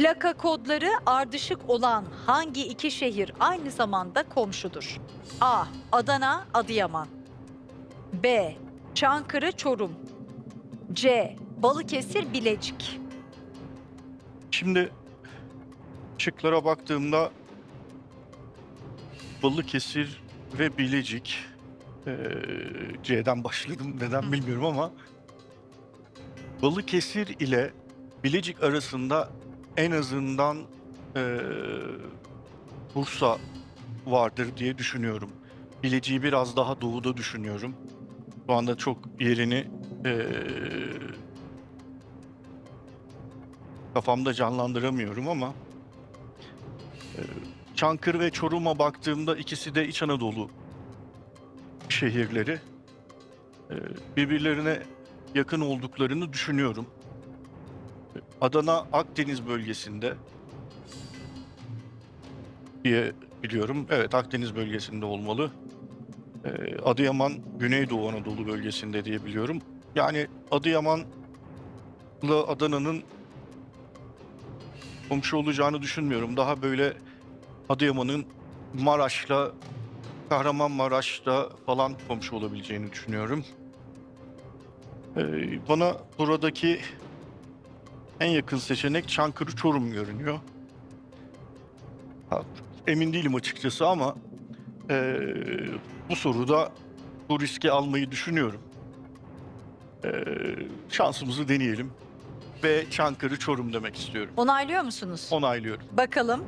Plaka kodları ardışık olan hangi iki şehir aynı zamanda komşudur? A. Adana, Adıyaman. B. Çankırı, Çorum. C. Balıkesir, Bilecik. Şimdi şıklara baktığımda Balıkesir ve Bilecik eee, C'den başladım neden bilmiyorum ama Balıkesir ile Bilecik arasında en azından eee, Bursa vardır diye düşünüyorum. Bilecik'i biraz daha doğuda düşünüyorum. Şu anda çok yerini eee, kafamda canlandıramıyorum ama e, Çankırı ve Çorum'a baktığımda ikisi de İç Anadolu şehirleri. E, Birbirlerine yakın olduklarını düşünüyorum. Adana Akdeniz bölgesinde diye biliyorum. Evet Akdeniz bölgesinde olmalı. E, Adıyaman Güneydoğu Anadolu bölgesinde diye biliyorum. Yani Adıyaman'la Adana'nın komşu olacağını düşünmüyorum. Daha böyle Adıyaman'ın Maraş'la Kahramanmaraş'ta falan komşu olabileceğini düşünüyorum. Ee, bana buradaki en yakın seçenek Çankırı Çorum görünüyor. Ha, emin değilim açıkçası ama ee, bu soruda bu riski almayı düşünüyorum. Ee, şansımızı deneyelim ve Çankırı Çorum demek istiyorum. Onaylıyor musunuz? Onaylıyorum. Bakalım